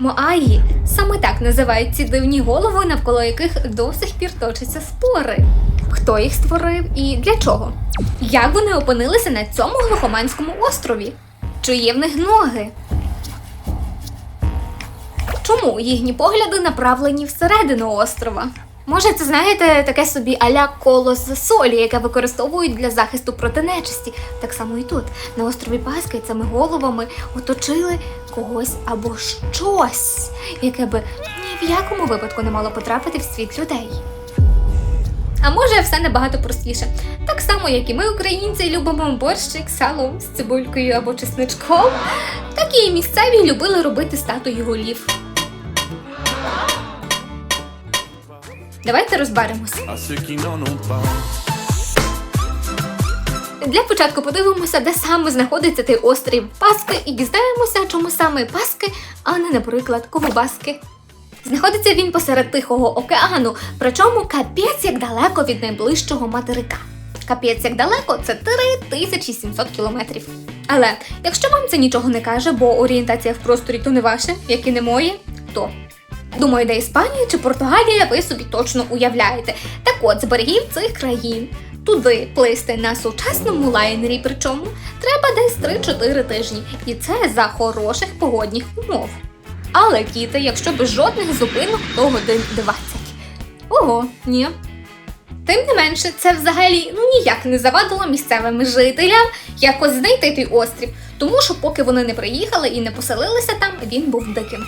Моаї саме так називають ці дивні голови, навколо яких до сих пір точаться спори. Хто їх створив і для чого? Як вони опинилися на цьому глухоманському острові? Чи є в них ноги? Чому їхні погляди направлені всередину острова? Може, це знаєте таке собі аля коло з солі, яке використовують для захисту проти нечисті. Так само і тут, на острові Паски, цими головами оточили когось або щось, яке би ні в якому випадку не мало потрапити в світ людей. А може, все набагато простіше. Так само, як і ми, українці, любимо борщик, сало з цибулькою або чесничком, так і місцеві любили робити статуї голів. Давайте ont pas. Для початку подивимося, де саме знаходиться той острів Паски, і дізнаємося, чому саме Паски, а не, наприклад, Ковбаски. Знаходиться він посеред Тихого океану, причому капець як далеко від найближчого материка. Капець як далеко це 3700 кілометрів. Але якщо вам це нічого не каже, бо орієнтація в просторі то не ваша, як і не моє, то Думаю, де Іспанія чи Португалія ви собі точно уявляєте. Так от, з берегів цих країн туди плисти на сучасному лайнері, причому треба десь 3-4 тижні, і це за хороших погодних умов. А летіти, якщо без жодних зупинок, то годин 20. Ого, ні. Тим не менше, це взагалі ну ніяк не завадило місцевим жителям якось знайти той острів, тому що поки вони не приїхали і не поселилися там, він був диким.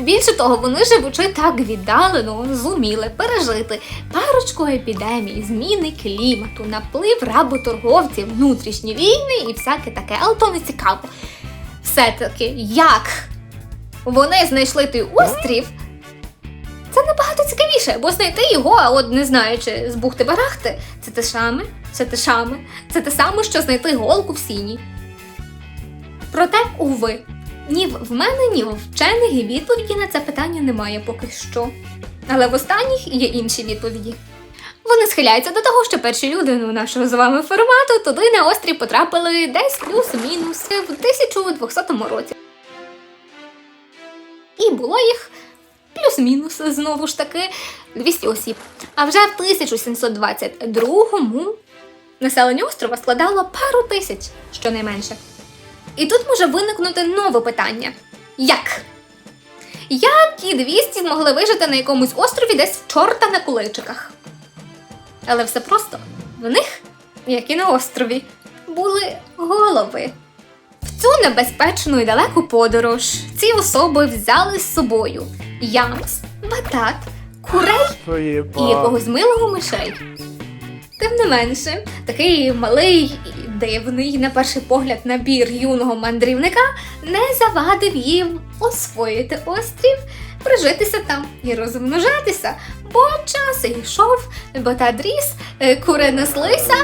Більше того, вони живучи так віддалено, зуміли пережити парочку епідемій, зміни клімату, наплив работорговців, внутрішні війни і всяке таке, але то не цікаво. Все-таки як вони знайшли той острів, це набагато цікавіше, бо знайти його, а от не знаючи з бухти барахти, це те саме, це те саме, це те саме, що знайти голку в сіні. Проте, уви, ні в мене, ні вчених відповіді на це питання немає поки що. Але в останніх є інші відповіді. Вони схиляються до того, що перші люди ну, нашого з вами формату туди на острів потрапили десь плюс-мінус в 1200 році. І було їх плюс-мінус знову ж таки 200 осіб. А вже в 1722-му населення острова складало пару тисяч, щонайменше. І тут може виникнути нове питання: як? Як ті 200 змогли вижити на якомусь острові десь в чорта на куличиках? Але все просто в них, як і на острові, були голови. В цю небезпечну і далеку подорож ці особи взяли з собою ямс, батат, курей і якогось милого мишей. Тим не менше, такий малий і дивний, на перший погляд, набір юного мандрівника не завадив їм освоїти острів, прижитися там і розмножатися, бо час йшов, батат ріс, е, кури неслися,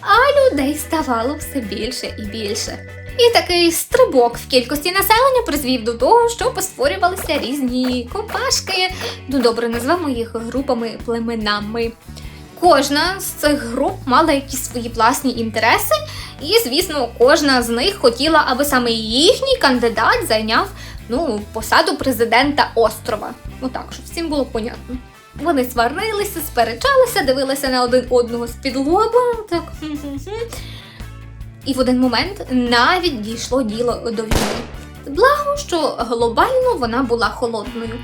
а людей ставало все більше і більше. І такий стрибок в кількості населення призвів до того, що постворювалися різні компашки, ну добре назвемо їх групами племенами. Кожна з цих груп мала якісь свої власні інтереси, і, звісно, кожна з них хотіла, аби саме їхній кандидат зайняв ну, посаду президента острова. Ну так, щоб всім було понятно. Вони сварилися, сперечалися, дивилися на один одного з-під лоба, так. І в один момент навіть дійшло діло до війни. Благо, що глобально вона була холодною.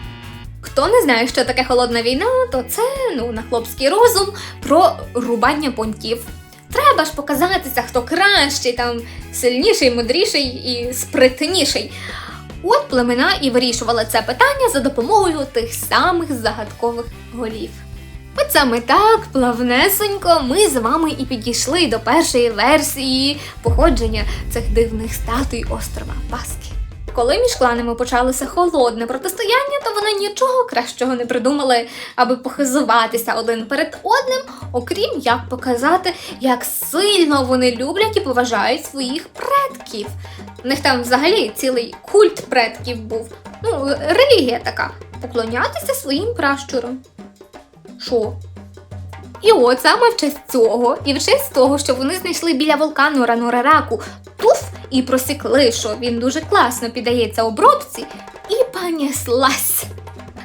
Хто не знає, що таке холодна війна, то це ну на хлопський розум про рубання понтів. Треба ж показатися, хто кращий, там сильніший, мудріший і спритніший. От племена і вирішували це питання за допомогою тих самих загадкових голів. От саме так, плавнесенько, ми з вами і підійшли до першої версії походження цих дивних статуй острова Паски. Коли між кланами почалося холодне протистояння, то вони нічого кращого не придумали, аби похизуватися один перед одним, окрім як показати, як сильно вони люблять і поважають своїх предків. У них там взагалі цілий культ предків був. Ну, релігія така поклонятися своїм пращурам. Що? І от саме в честь цього, і в честь того, що вони знайшли біля вулкану Ранорараку туф і просікли, що він дуже класно піддається обробці, і понеслась.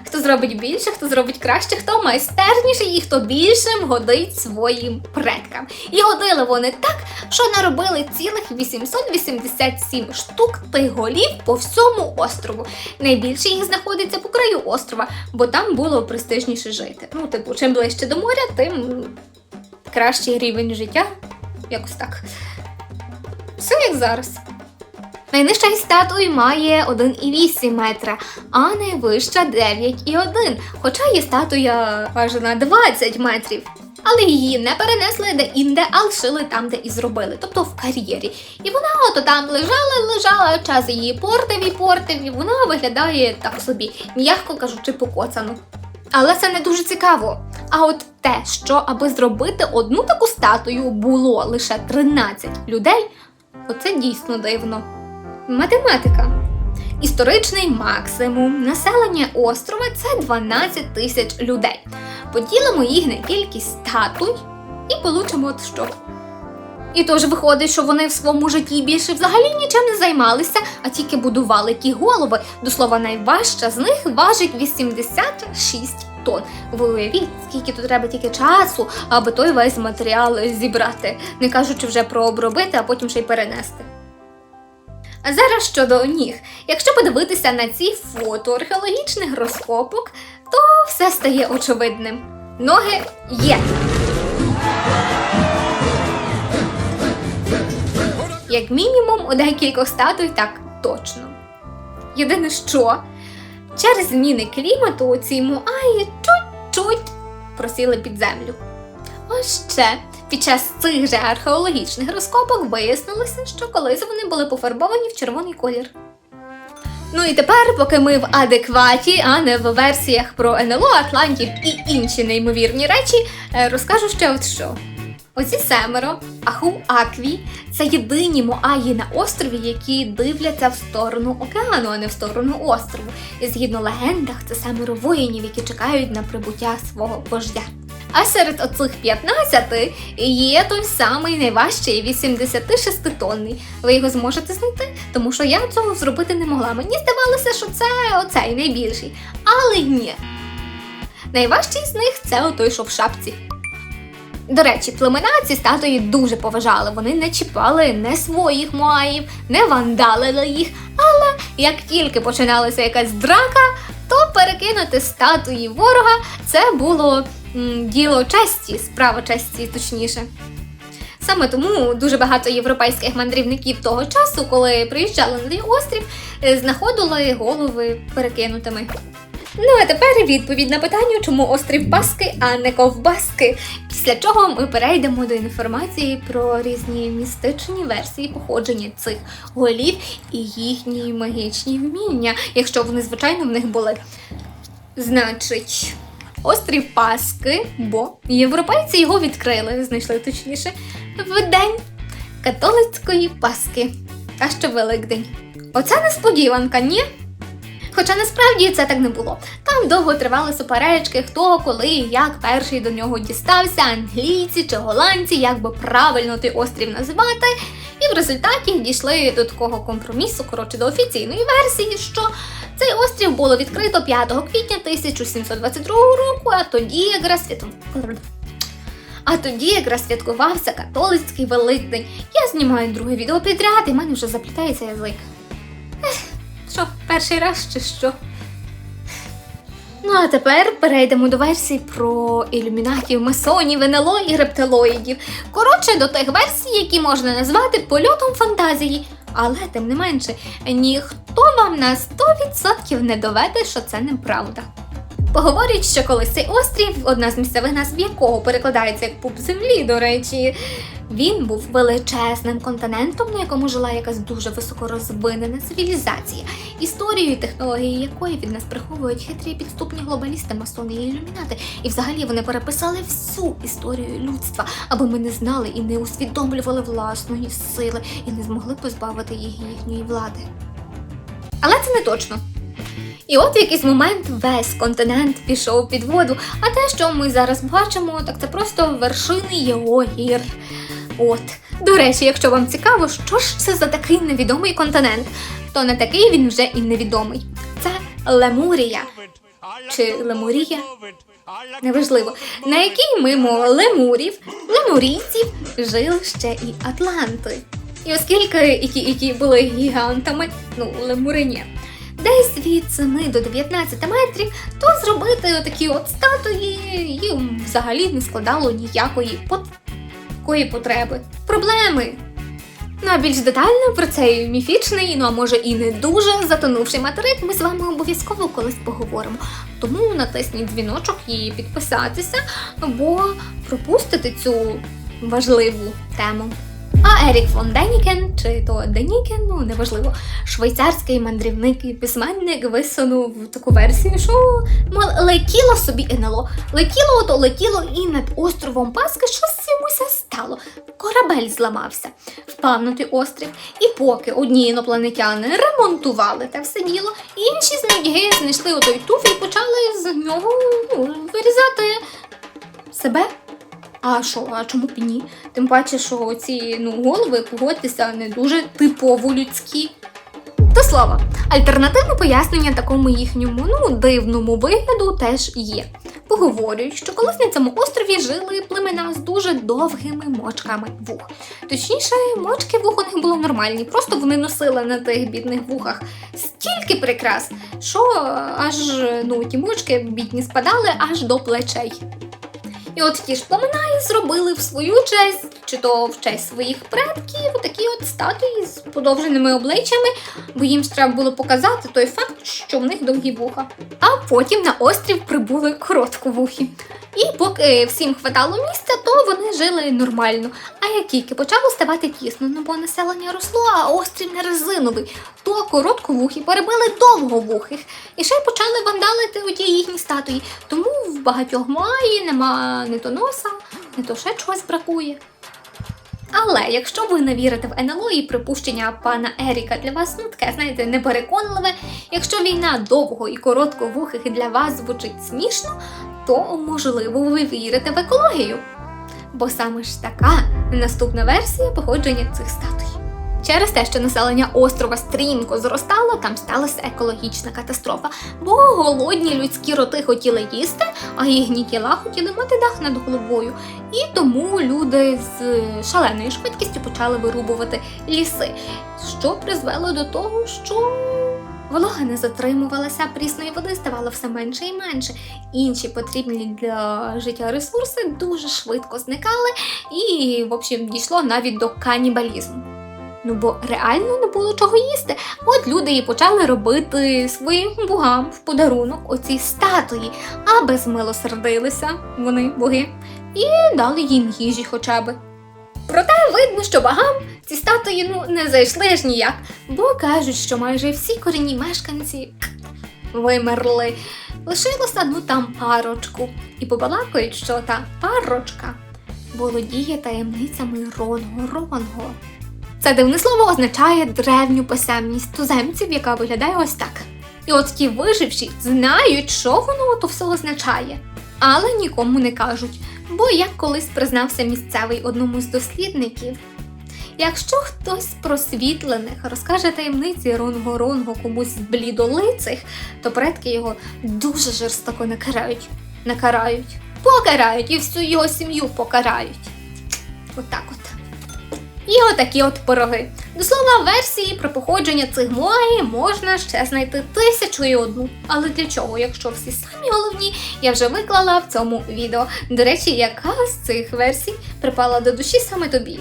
Хто зробить більше, хто зробить краще, хто майстерніший і хто більше годить своїм предкам. І годили вони так, що наробили цілих 887 штук тих голів по всьому острову. Найбільше їх знаходиться по краю острова, бо там було престижніше жити. Ну, типу, чим ближче до моря, тим кращий рівень життя. Якось так. Все як зараз. Найнижча із статуї має 1,8 метра, а найвища 9,1, хоча є статуя аж на 20 метрів. Але її не перенесли де-інде, а лишили там, де і зробили, тобто в кар'єрі. І вона ото там лежала, лежала, час її портив і портив, і вона виглядає так собі, м'яко кажучи, покоцано. Але це не дуже цікаво. А от те, що аби зробити одну таку статую було лише 13 людей, оце дійсно дивно. Математика. Історичний максимум населення острова це 12 тисяч людей. Поділимо їх на кількість статуй і получимо от що. І тож виходить, що вони в своєму житті більше взагалі нічим не займалися, а тільки будували ті голови. До слова, найважча з них важить 86 тонн. Ви уявіть, скільки тут треба тільки часу, аби той весь матеріал зібрати, не кажучи вже про обробити, а потім ще й перенести. А зараз щодо ніг. Якщо подивитися на ці фото археологічних розкопок, то все стає очевидним. Ноги є. Як мінімум у декількох статуй так точно. Єдине що, через зміни клімату ці муаї чуть-чуть просіли під землю. А ще під час цих же археологічних розкопок вияснилося, що колись вони були пофарбовані в червоний колір. Ну і тепер, поки ми в адекваті, а не в версіях про НЛО, Атлантів і інші неймовірні речі, е, розкажу ще от що. Оці семеро, Аху Акві, це єдині моаї на острові, які дивляться в сторону океану, а не в сторону острову. І згідно легендах, це семеро воїнів, які чекають на прибуття свого вождя. А серед оцих 15 є той самий найважчий 86-тонний. Ви його зможете знайти, тому що я цього зробити не могла. Мені здавалося, що це оцей найбільший. Але ні. Найважчий з них це отой, що в шапці. До речі, племена ці статуї дуже поважали. Вони не чіпали не своїх моаїв, не вандалили їх. Але як тільки починалася якась драка, то перекинути статуї ворога це було м, діло честі, справа честі, точніше. Саме тому дуже багато європейських мандрівників того часу, коли приїжджали на той острів, е, знаходили голови перекинутими. Ну а тепер відповідь на питання, чому острів Баски, а не ковбаски. Після чого ми перейдемо до інформації про різні містичні версії походження цих голів і їхні магічні вміння, якщо вони, звичайно, в них були. Значить, острів Паски, бо європейці його відкрили, знайшли точніше, в день католицької Паски. А що Великдень. Оце несподіванка, ні? Хоча насправді це так не було. Там довго тривали суперечки, хто, коли і як перший до нього дістався, англійці чи голландці, як би правильно той острів називати. І в результаті дійшли до такого компромісу, коротше, до офіційної версії, що цей острів було відкрито 5 квітня 1722 року, а тоді якраз. А тоді якраз святкувався католицький Великдень. Я знімаю друге відео підряд, і в мене вже заплітається язик. Перший раз чи що? Ну а тепер перейдемо до версій про ілюмінатів, масонів, НЛО і рептилоїдів. Коротше, до тих версій, які можна назвати польотом фантазії. Але тим не менше, ніхто вам на 100% не доведе, що це неправда. Поговорять, що колись цей острів, одна з місцевих назв якого перекладається як пуп землі, до речі, він був величезним континентом, на якому жила якась дуже високорозвинена цивілізація, історію і технології якої від нас приховують хитрі підступні глобалісти, масони і ілюмінати. І взагалі вони переписали всю історію людства, аби ми не знали і не усвідомлювали власної сили і не змогли позбавити їх їхньої влади. Але це не точно. І от в якийсь момент весь континент пішов під воду, а те, що ми зараз бачимо, так це просто вершини його гір. От. До речі, якщо вам цікаво, що ж це за такий невідомий континент, то не такий він вже і невідомий. Це Лемурія. Чи Лемурія? Неважливо, на якій мимо лемурів, лемурійців жили ще і атланти. І оскільки які, які були гігантами, ну лемурині, десь від 7 до 19 метрів, то зробити такі от статуї їм взагалі не складало ніякої пот... якої потреби. Проблеми. Ну а більш детально про цей міфічний, ну а може і не дуже затонувший материк, ми з вами обов'язково колись поговоримо. Тому натисніть дзвіночок і підписатися, або пропустити цю важливу тему. А Ерік фон Денікен, чи то Денікен, ну неважливо, швейцарський мандрівник і письменник висунув таку версію, що мол, летіло собі НЛО. Летіло, то летіло, і над островом Паски щось йомуся стало. Корабель зламався, впав на той острів, і поки одні інопланетяни ремонтували те все діло, інші з знайшли отой туф і почали з нього ну, вирізати себе. А що, а чому б ні? Тим паче, що ці ну, голови, погодьтеся, не дуже типово людські. До слова, альтернативне пояснення такому їхньому ну, дивному вигляду теж є. Поговорюють, що колись на цьому острові жили племена з дуже довгими мочками вух. Точніше, мочки вух у них були нормальні, просто вони носили на тих бідних вухах стільки прикрас, що аж ну, ті мочки бідні спадали аж до плечей. І от ті ж племена і зробили в свою честь, чи то в честь своїх предків, такі от статуї з подовженими обличчями, бо їм треба було показати той факт, що в них довгі вуха. А потім на острів прибули коротковухі. І поки всім хватало місця, то вони жили нормально. А як тільки почало ставати тісно, ну бо населення росло, а острів не резиновий, то коротковухі перебили довговухих і ще почали вандалити оті їхні статуї. Тому в багатьох Маї нема не то носа, не то ще чогось бракує. Але якщо ви не вірите в НЛО і припущення пана Еріка для вас, ну таке, знаєте, непереконливе, якщо війна довго і коротковухих для вас звучить смішно, то можливо ви вірите в екологію. Бо саме ж така наступна версія походження цих статуй. Через те, що населення острова стрімко зростало, там сталася екологічна катастрофа, бо голодні людські роти хотіли їсти, а їхні тіла хотіли мати дах над головою. І тому люди з шаленою швидкістю почали вирубувати ліси, що призвело до того, що волога не затримувалася, прісної води ставало все менше і менше. Інші потрібні для життя ресурси дуже швидко зникали, і, в общем, дійшло навіть до канібалізму. Ну бо реально не було чого їсти. От люди і почали робити своїм богам в подарунок оці статуї, аби змилосердилися вони, боги, і дали їм їжі хоча би. Проте видно, що богам ці статуї ну, не зайшли аж ніяк, бо кажуть, що майже всі корінні мешканці вимерли. Лишилося ну там парочку, і побалакають, що та парочка володіє таємницями Ронго-Ронго. Це дивне слово означає древню писемність туземців, яка виглядає ось так. І от ті виживші знають, що воно то все означає, але нікому не кажуть. Бо як колись признався місцевий одному з дослідників, якщо хтось з просвітлених розкаже таємниці Ронго-Ронго комусь з блідолицих, то предки його дуже жорстоко накарають. Накарають, покарають і всю його сім'ю покарають. Отак от. І отакі от пироги. До слова, версії про походження цих моаї можна ще знайти тисячу і одну. Але для чого, якщо всі самі головні, я вже виклала в цьому відео. До речі, яка з цих версій припала до душі саме тобі?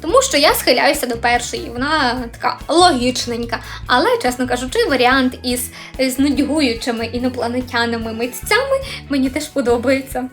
Тому що я схиляюся до першої, вона така логічненька. Але, чесно кажучи, варіант із, з нудьгуючими інопланетянами митцями мені теж подобається.